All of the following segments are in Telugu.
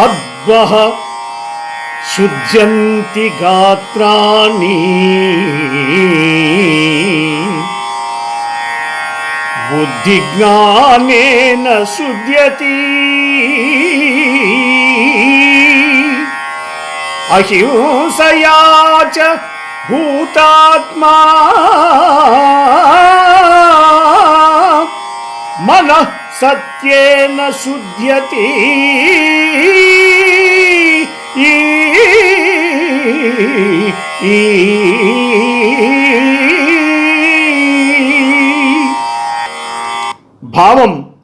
अद्वः शुध्यन्ति गात्राणि बुद्धिज्ञानेन शुध्यति अहिंसया च भूतात्मा मनः सत्येन शुध्यति భావం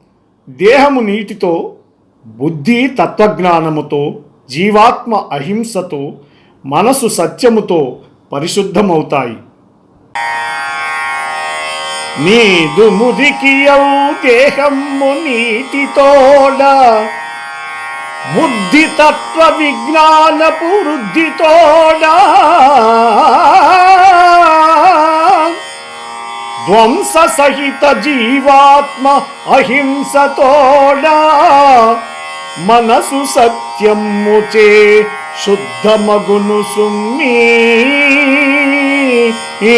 దేహము నీటితో బుద్ధి తత్వజ్ఞానముతో జీవాత్మ అహింసతో మనసు సత్యముతో పరిశుద్ధమవుతాయి. నీదు ముదికియౌ దేహము నీటితోడా బుద్ధితత్వ విజ్ఞానపు వృద్ధితోడ ధ్వంస సహిత జీవాత్మ అహింసతోడా మనసు సత్యముచే శుద్ధమగును సుమ్మి. ఈ